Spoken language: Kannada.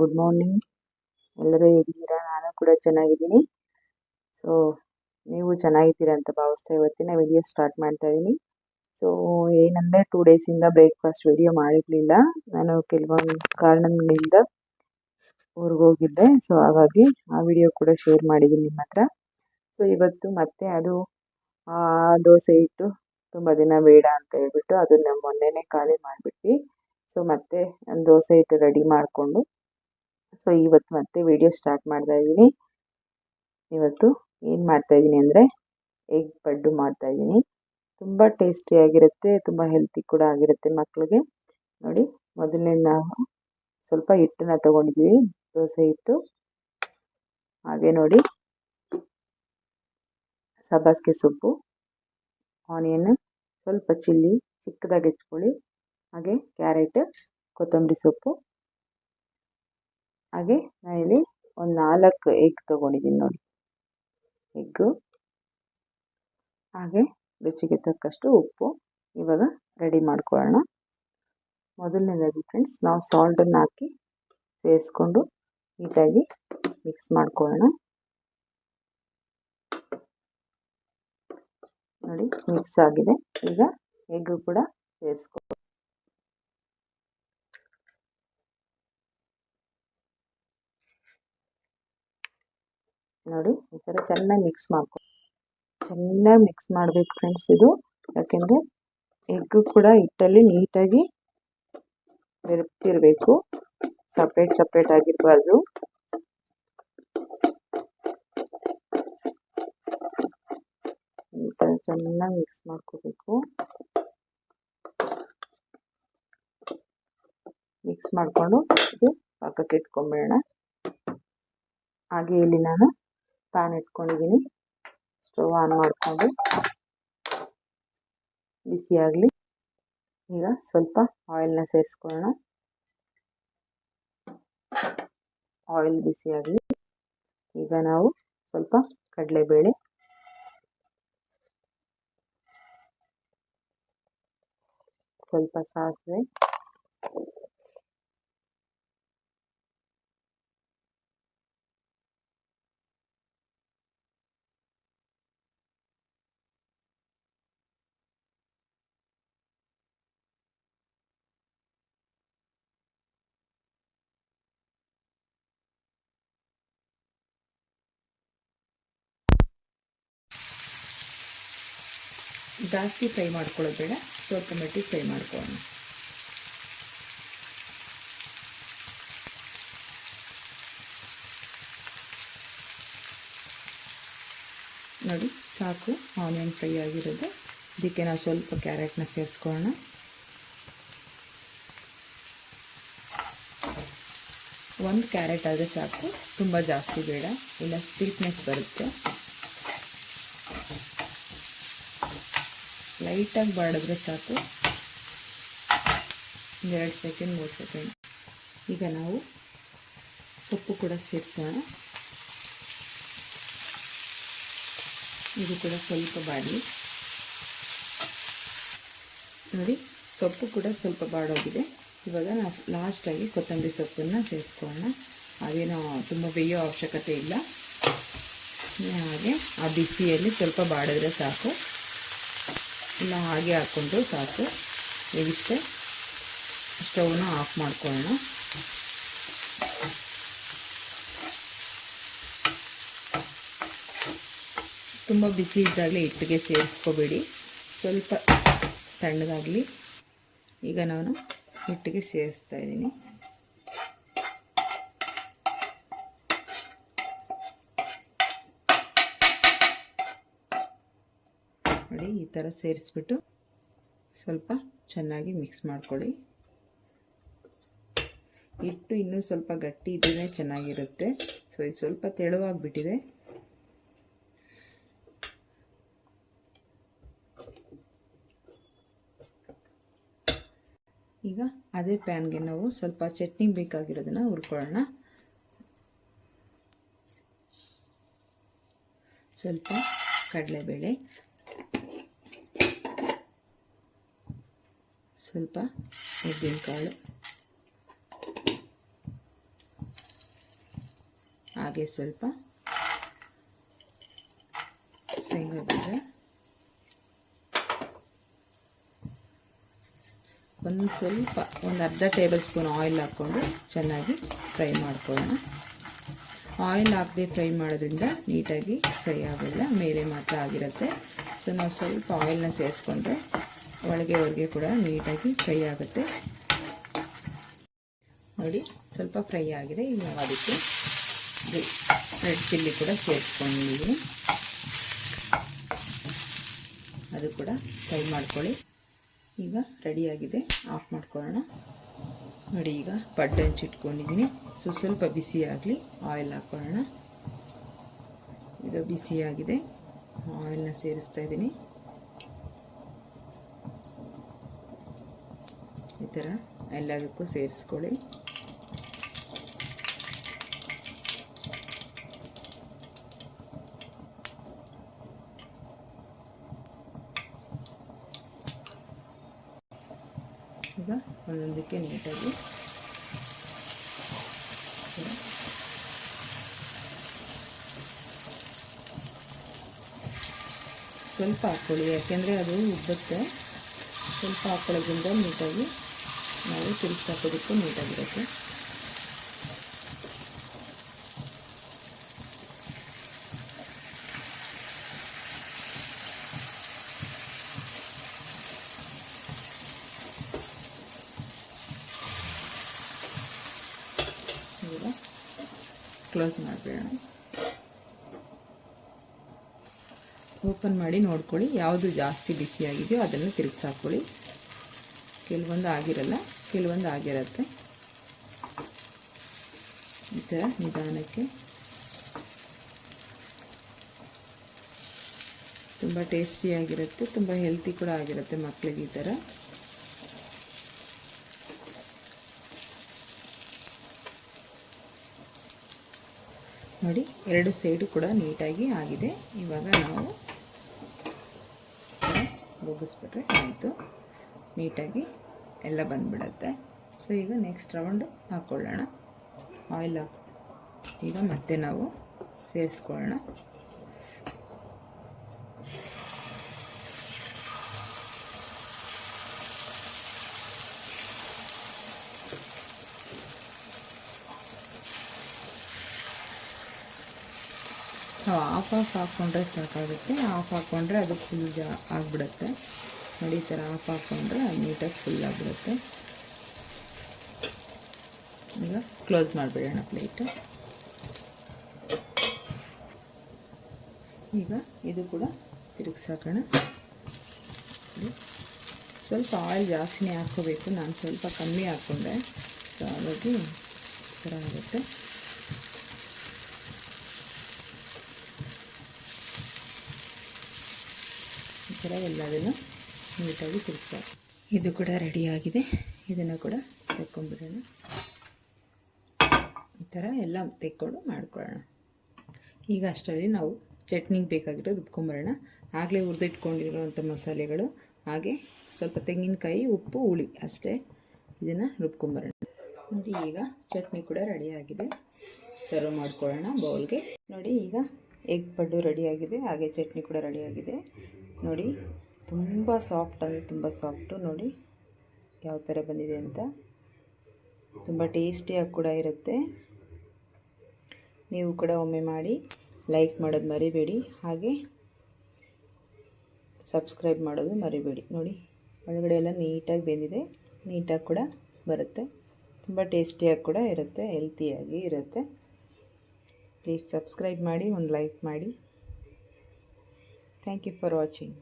ಗುಡ್ ಮಾರ್ನಿಂಗ್ ಎಲ್ಲರೂ ಹೇಗಿದ್ದೀರಾ? ನಾನು ಕೂಡ ಚೆನ್ನಾಗಿದ್ದೀನಿ. ಸೊ ನೀವು ಚೆನ್ನಾಗಿದ್ದೀರಾ ಅಂತ ಭಾವಿಸ್ತಾ ಇವತ್ತಿನ ವಿಡಿಯೋ ಸ್ಟಾರ್ಟ್ ಮಾಡ್ತಾ ಇದ್ದೀನಿ ಸೊ ಏನಂದರೆ ಟೂ ಡೇಸಿಂದ ಬ್ರೇಕ್ಫಾಸ್ಟ್ ವಿಡಿಯೋ ಮಾಡಿರಲಿಲ್ಲ. ನಾನು ಕೆಲವೊಂದು ಕಾರಣಗಳಿಂದ ಹೋಗಿದ್ದೆ. ಸೊ ಹಾಗಾಗಿ ಆ ವಿಡಿಯೋ ಕೂಡ ಶೇರ್ ಮಾಡಿದ್ದೀನಿ ನಿಮ್ಮ ಹತ್ರ. ಸೊ ಇವತ್ತು ಮತ್ತೆ ಅದು ದೋಸೆ ಇಟ್ಟು ತುಂಬ ದಿನ ಬೇಡ ಅಂತ ಹೇಳ್ಬಿಟ್ಟು ಅದನ್ನು ಮೊನ್ನೆನೇ ಖಾಲಿ ಮಾಡಿಬಿಟ್ವಿ. ಸೊ ಮತ್ತೆ ದೋಸೆ ಹಿಟ್ಟು ರೆಡಿ ಮಾಡಿಕೊಂಡು ಸೊ ಇವತ್ತು ಮತ್ತೆ ವಿಡಿಯೋ ಸ್ಟಾರ್ಟ್ ಮಾಡ್ತಾ ಇದ್ದೀನಿ. ಇವತ್ತು ಏನು ಮಾಡ್ತಾ ಇದ್ದೀನಿ ಅಂದರೆ ಎಗ್ ಪಡ್ಡು ಮಾಡ್ತಾ ಇದ್ದೀನಿ. ತುಂಬ ಟೇಸ್ಟಿಯಾಗಿರುತ್ತೆ ತುಂಬ ಹೆಲ್ತಿ ಕೂಡ ಆಗಿರುತ್ತೆ ಮಕ್ಕಳಿಗೆ ನೋಡಿ ಮೊದಲನೇ ನಾವು ಸ್ವಲ್ಪ ಹಿಟ್ಟನ್ನ ತೊಗೊಂಡಿದ್ದೀವಿ ದೋಸೆ ಹಿಟ್ಟು. ಹಾಗೆ ನೋಡಿ ಸಬಾಸ್ಗೆ ಸೊಪ್ಪು ಆನಿಯನ್ ಸ್ವಲ್ಪ ಚಿಲ್ಲಿ, ಚಿಕ್ಕದಾಗಿ ಹೆಚ್ಕೊಳ್ಳಿ ಹಾಗೆ ಕ್ಯಾರೆಟ್ ಕೊತ್ತಂಬರಿ ಸೊಪ್ಪು. ಹಾಗೆ ನಾನಿಲ್ಲಿ ಒಂದು ನಾಲ್ಕು ಎಗ್ ತೊಗೊಂಡಿದ್ದೀನಿ ನೋಡಿ. ಎಗ್ಗು ಹಾಗೆ ರುಚಿಗೆ ತಕ್ಕಷ್ಟು ಉಪ್ಪು ಇವಾಗ ರೆಡಿ ಮಾಡ್ಕೊಳ್ಳೋಣ. ಮೊದಲನೇದಾಗಿ ಫ್ರೆಂಡ್ಸ್ ನಾವು ಸಾಲ್ಟನ್ನು ಹಾಕಿ ಸೇರಿಸ್ಕೊಂಡು ನೀಟಾಗಿ ಮಿಕ್ಸ್ ಮಾಡ್ಕೊಳ್ಳೋಣ. ನೋಡಿ ಮಿಕ್ಸ್ ಆಗಿದೆ. ಈಗ ಎಗ್ ಕೂಡ ಸೇರಿಸ್ಕೊ ನೋಡಿ, ಈ ಥರ ಚೆನ್ನಾಗಿ ಮಿಕ್ಸ್ ಮಾಡ್ಕೊ, ಚೆನ್ನಾಗಿ ಮಿಕ್ಸ್ ಮಾಡಬೇಕು ಫ್ರೆಂಡ್ಸ್ ಇದು. ಯಾಕೆಂದರೆ ಎಗ್ ಕೂಡ ಹಿಟ್ಟಲ್ಲಿ ನೀಟಾಗಿ ಬೆರೆತಿರಬೇಕು ಸಪ್ರೇಟ್ ಸಪ್ರೇಟ್ ಆಗಿರಬಾರ್ದು. ಚೆನ್ನಾಗಿ ಮಿಕ್ಸ್ ಮಾಡ್ಕೋಬೇಕು. ಮಿಕ್ಸ್ ಮಾಡಿಕೊಂಡು ಇದು ಪಕ್ಕಕ್ಕೆ ಇಟ್ಕೊಂಬಿಡೋಣ. ಹಾಗೆ ಇಲ್ಲಿ ನಾನು ಪ್ಯಾನ್ ಇಟ್ಕೊಂಡಿದ್ದೀನಿ ಸ್ಟವ್ ಆನ್ ಮಾಡಿಕೊಂಡು. ಬಿಸಿ ಆಗಲಿ. ಈಗ ಸ್ವಲ್ಪ ಆಯಿಲ್ನ ಸೇರಿಸ್ಕೊಳ್ಳೋಣ. ಆಯಿಲ್ ಬಿಸಿ ಆಗಲಿ. ಈಗ ನಾವು ಸ್ವಲ್ಪ ಕಡಲೆಬೇಳೆ. ಸ್ವಲ್ಪ ಸಾಸಿವೆ. ಜಾಸ್ತಿ ಫ್ರೈ ಮಾಡ್ಕೊಳ್ಳೋದು ಬೇಡ, ಸ್ವಲ್ಪ ಮಟ್ಟಿಗೆ ಫ್ರೈ ಮಾಡ್ಕೊಳ್ಳೋಣ. ನೋಡಿ, ಸಾಕು, ಆನಿಯನ್ ಫ್ರೈ ಆಗಿರೋದು. ಇದಕ್ಕೆ ನಾವು ಸ್ವಲ್ಪ ಕ್ಯಾರೆಟ್ನ ಸೇರಿಸ್ಕೊಳ್ಳೋಣ. ಒಂದು ಕ್ಯಾರೆಟ್ ಆದರೆ ಸಾಕು, ತುಂಬ ಜಾಸ್ತಿ ಬೇಡ, ಇಲ್ಲ ಸ್ವೀಟ್ನೆಸ್ ಬರುತ್ತೆ. ಲೈಟಾಗಿ ಬಾಡಿದ್ರೆ ಸಾಕು. ಒಂದೆರಡು ಸೆಕೆಂಡ್, ಮೂರು ಸೆಕೆಂಡ್. ಈಗ ನಾವು ಸೊಪ್ಪು ಕೂಡ ಸೇರಿಸೋಣ. ಇದು ಕೂಡ ಸ್ವಲ್ಪ ಬಾಡಿ. ನೋಡಿ, ಸೊಪ್ಪು ಕೂಡ ಸ್ವಲ್ಪ ಬಾಡೋಗಿದೆ. ಇವಾಗ ನಾವು ಲಾಸ್ಟಾಗಿ ಕೊತ್ತಂಬರಿ ಸೊಪ್ಪನ್ನು ಸೇರಿಸ್ಕೊಳ್ಳೋಣ. ಅದೇನೋ ತುಂಬ ಬೇಯೋ ಅವಶ್ಯಕತೆ ಇಲ್ಲ. ಹಾಗೆ ಆ ಬಿಸಿಯಲ್ಲಿ ಸ್ವಲ್ಪ ಬಾಡಿದ್ರೆ ಸಾಕು. ಇಲ್ಲ ಹಾಗೆ ಹಾಕ್ಕೊಂಡು ಸಾಕು. ಇವಿಷ್ಟೇ ಸ್ಟವ್ನ ಆಫ್ ಮಾಡ್ಕೊಳ್ಳೋಣ. ತುಂಬ ಬಿಸಿ ಇದ್ದಾಗಲೇ ಹಿಟ್ಟಿಗೆ ಸೇರಿಸ್ಕೋಬೇಡಿ. ಸ್ವಲ್ಪ ತಣ್ಣಗಾಗಲಿ. ಈಗ ನಾನು ಹಿಟ್ಟಿಗೆ ಸೇರಿಸ್ತಾ ಇದ್ದೀನಿ. ನೋಡಿ ಈ ಥರ ಸೇರಿಸ್ಬಿಟ್ಟು ಸ್ವಲ್ಪ ಚೆನ್ನಾಗಿ ಮಿಕ್ಸ್ ಮಾಡ್ಕೊಳ್ಳಿ. ಹಿಟ್ಟು ಇನ್ನೂ ಸ್ವಲ್ಪ ಗಟ್ಟಿ ಇದ್ರೇ ಚೆನ್ನಾಗಿರುತ್ತೆ. ಸೊ, ಇದು ಸ್ವಲ್ಪ ತೆಳುವಾಗಿಬಿಟ್ಟಿದೆ. ಈಗ ಅದೇ ಪ್ಯಾನ್ಗೆ ನಾವು ಸ್ವಲ್ಪ ಚಟ್ನಿ ಬೇಕಾಗಿರೋದನ್ನು ಹುರ್ಕೊಳ್ಳೋಣ. ಸ್ವಲ್ಪ ಕಡಲೆಬೇಳೆ ಸ್ವಲ್ಪ ಉದ್ದಿನಕಾಳು ಹಾಗೆ ಸ್ವಲ್ಪ ಶೇಂಗಾ ಬೀಜ ಒಂದು ಸ್ವಲ್ಪ, ಒಂದು ಅರ್ಧ ಟೇಬಲ್ ಸ್ಪೂನ್ ಆಯಿಲ್ ಹಾಕ್ಕೊಂಡು ಚೆನ್ನಾಗಿ ಫ್ರೈ ಮಾಡ್ಕೊಳ್ಳೋಣ. ಆಯಿಲ್ ಹಾಕದೆ ಫ್ರೈ ಮಾಡೋದ್ರಿಂದ ನೀಟಾಗಿ ಫ್ರೈ ಆಗೋಲ್ಲ, ಮೇಲೆ ಮಾತ್ರ ಆಗಿರುತ್ತೆ. ಸೊ, ನಾವು ಸ್ವಲ್ಪ ಆಯಿಲ್ನ ಸೇರಿಸ್ಕೊಂಡ್ರೆ ಒಳಗೆ ಹೊರಗೆ ಕೂಡ ನೀಟಾಗಿ ಫ್ರೈ ಆಗುತ್ತೆ. ನೋಡಿ, ಸ್ವಲ್ಪ ಫ್ರೈ ಆಗಿದೆ. ಈಗ ನಾವು ಅದಕ್ಕೆ ರೆಡ್ ಚಿಲ್ಲಿ ಕೂಡ ಸೇರಿಸ್ಕೊಂಡಿದ್ದೀನಿ. ಅದು ಕೂಡ ಫ್ರೈ ಮಾಡ್ಕೊಳ್ಳಿ. ಈಗ ರೆಡಿಯಾಗಿದೆ ಆಫ್ ಮಾಡ್ಕೊಳ್ಳೋಣ. ನೋಡಿ, ಈಗ ಪಡ್ಡು ಹಂಚಿಟ್ಕೊಂಡಿದ್ದೀನಿ ಸೊ, ಸ್ವಲ್ಪ ಬಿಸಿ ಆಗಲಿ ಆಯಿಲ್ ಹಾಕ್ಕೊಳ್ಳೋಣ ಇದು ಬಿಸಿಯಾಗಿದೆ ಆಯಿಲ್ನ ಸೇರಿಸ್ತಾ ಇದ್ದೀನಿ. ಈ ಥರ ಎಲ್ಲದಕ್ಕೂ ಸೇರಿಸ್ಕೊಳ್ಳಿ. ಈಗ ಒಂದೊಂದಕ್ಕೆ ನೀಟಾಗಿ ಸ್ವಲ್ಪ ಹಾಕ್ಕೊಳ್ಳಿ ಯಾಕೆಂದರೆ ಅದು ಉಬ್ಬುತ್ತೆ. ಸ್ವಲ್ಪ ಹಾಕ್ಕೊಳ್ಳೋದ್ರಿಂದ ನೀಟಾಗಿ ನಾವು ತಿರುಗಿಸಿ ಹಾಕೋದಕ್ಕೂ ನೀಟಾಗಿರುತ್ತೆ. ಈಗ ಕ್ಲೋಸ್ ಮಾಡಿಬಿಡೋಣ. ಓಪನ್ ಮಾಡಿ ನೋಡ್ಕೊಳ್ಳಿ, ಯಾವುದು ಜಾಸ್ತಿ ಬಿಸಿಯಾಗಿದೆಯೋ ಅದನ್ನು ತಿರುಗಿಸಿ ಹಾಕ್ಕೊಳ್ಳಿ ಕೆಲವೊಂದು ಆಗಿರಲ್ಲ. ಕೆಲವೊಂದು ಆಗಿರುತ್ತೆ. ಈ ಥರ ನಿಧಾನಕ್ಕೆ. ತುಂಬ ಟೇಸ್ಟಿಯಾಗಿರುತ್ತೆ ತುಂಬ ಹೆಲ್ತಿ ಕೂಡ ಆಗಿರುತ್ತೆ ಮಕ್ಕಳಿಗೆ ಈ ಥರ ನೋಡಿ, ಎರಡು ಸೈಡು ಕೂಡ ನೀಟಾಗಿ ಆಗಿದೆ. ಇವಾಗ ನಾವು ಮುಗಿಸ್ಬಿಟ್ರೆ ಆಯಿತು. ನೀಟಾಗಿ ಎಲ್ಲ ಬಂದ್ಬಿಡುತ್ತೆ. ಸೊ ಈಗ ನೆಕ್ಸ್ಟ್ ರೌಂಡ್ ಹಾಕ್ಕೊಳ್ಳೋಣ ಆಯಿಲ್ ಈಗ ಮತ್ತೆ ನಾವು ಸೇರಿಸ್ಕೊಳ್ಳೋಣ. ಆಫ್ ಆಫ್ ಹಾಕ್ಕೊಂಡ್ರೆ ಸಾಕಾಗುತ್ತೆ. ಆಫ್ ಹಾಕ್ಕೊಂಡ್ರೆ ಅದು ಫುಲ್ ಜಾ ಆಗಿಬಿಡುತ್ತೆ. ನೋಡಿ ಈ ಥರ ಆಫ್ ಹಾಕ್ಕೊಂಡ್ರೆ ನೀಟಾಗಿ ಫುಲ್ ಆಗಿಬಿಡುತ್ತೆ. ಈಗ ಕ್ಲೋಸ್ ಮಾಡಿಬಿಡೋಣ ಪ್ಲೇಟು ಈಗ ಇದು ಕೂಡ ತಿರುಗಿಸಾಕೋಣ. ಸ್ವಲ್ಪ ಆಯಿಲ್ ಜಾಸ್ತಿನೇ ಹಾಕ್ಕೋಬೇಕು. ನಾನು ಸ್ವಲ್ಪ ಕಮ್ಮಿ ಹಾಕ್ಕೊಂಡೆ. ಸೊ ಹಾಗಾಗಿ ಈ ಥರ ಆಗುತ್ತೆ. ಈ ಥರ ಎಲ್ಲದನ್ನು ನೀಟಾಗಿ ತಿರುಗಿಸ ಇದು ಕೂಡ ರೆಡಿಯಾಗಿದೆ ಇದನ್ನು ಕೂಡ ತೆಕ್ಕೊಂಬಿಡೋಣ ಈ ಥರ ಎಲ್ಲ ತೆಕ್ಕೊಂಡು ಮಾಡ್ಕೊಳ್ಳೋಣ. ಈಗ ಅಷ್ಟರಲ್ಲಿ ನಾವು ಚಟ್ನಿಗೆ ಬೇಕಾಗಿರೋ ರುಬ್ಕೊಂಬರೋಣ ಆಗಲೇ ಹುರಿದಿಟ್ಕೊಂಡಿರೋವಂಥ ಮಸಾಲೆಗಳು, ಹಾಗೆ ಸ್ವಲ್ಪ ತೆಂಗಿನಕಾಯಿ, ಉಪ್ಪು, ಹುಳಿ ಅಷ್ಟೇ ಇದನ್ನು ರುಬ್ಕೊಂಬರೋಣ ನೋಡಿ, ಈಗ ಚಟ್ನಿ ಕೂಡ ರೆಡಿಯಾಗಿದೆ ಸರ್ವ್ ಮಾಡ್ಕೊಳ್ಳೋಣ ಬೌಲ್ಗೆ. ನೋಡಿ, ಈಗ ಎಗ್ ಪಡ್ಡು ರೆಡಿಯಾಗಿದೆ ಹಾಗೆ ಚಟ್ನಿ ಕೂಡ ರೆಡಿಯಾಗಿದೆ ನೋಡಿ ತುಂಬ ಸಾಫ್ಟ್ ಅಂದರೆ ತುಂಬ ಸಾಫ್ಟು ನೋಡಿ ಯಾವ ಥರ ಬಂದಿದೆ ಅಂತ. ತುಂಬ ಟೇಸ್ಟಿಯಾಗಿ ಕೂಡ ಇರುತ್ತೆ. ನೀವು ಕೂಡ ಒಮ್ಮೆ ಮಾಡಿ ಲೈಕ್ ಮಾಡೋದು ಮರಿಬೇಡಿ. ಹಾಗೆ ಸಬ್ಸ್ಕ್ರೈಬ್ ಮಾಡೋದು ಮರಿಬೇಡಿ. ನೋಡಿ, ಒಳಗಡೆ ಎಲ್ಲ ನೀಟಾಗಿ ಬೆಂದಿದೆ. ನೀಟಾಗಿ ಕೂಡ ಬರುತ್ತೆ. ತುಂಬ ಟೇಸ್ಟಿಯಾಗಿ ಕೂಡ ಇರುತ್ತೆ ಹೆಲ್ತಿಯಾಗಿ ಇರುತ್ತೆ. ಪ್ಲೀಸ್ ಸಬ್ಸ್ಕ್ರೈಬ್ ಮಾಡಿ, ಒಂದು ಲೈಕ್ ಮಾಡಿ. Thank you for watching